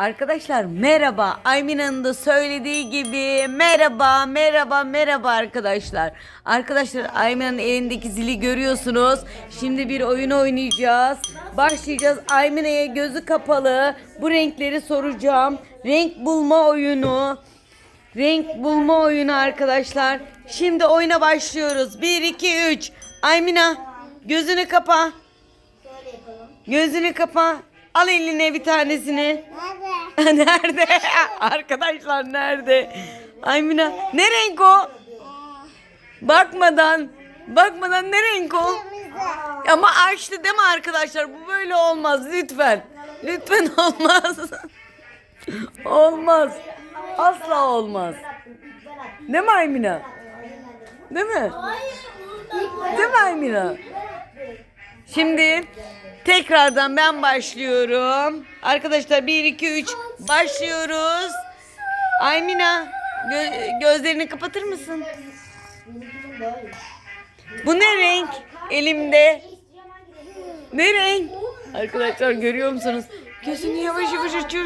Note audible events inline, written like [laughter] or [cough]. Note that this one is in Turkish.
Arkadaşlar merhaba. Aymina'nın da söylediği gibi merhaba, merhaba, merhaba arkadaşlar. Arkadaşlar Aymina'nın elindeki zili görüyorsunuz. Şimdi bir oyun oynayacağız. Başlayacağız. Aymina'ya gözü kapalı. Bu renkleri soracağım. Renk bulma oyunu. Renk bulma oyunu arkadaşlar. Şimdi oyuna başlıyoruz. 1 2 3. Aymina gözünü kapa. Gözünü kapa. Al eline bir tanesini. [laughs] Nerede? Arkadaşlar nerede? Aymina ne renk o? Bakmadan. Bakmadan ne renk o? Ama açtı değil mi arkadaşlar? Bu böyle olmaz lütfen. Lütfen [laughs] olmaz. olmaz. Asla olmaz. Değil mi Aymina? Değil mi? Değil mi Aymina? Şimdi tekrardan ben başlıyorum. Arkadaşlar 1 2 3 başlıyoruz. Aymina gö- gözlerini kapatır mısın? Bu ne renk elimde? Ne renk? Arkadaşlar görüyor musunuz? Gözünü yavaş yavaş açıyor.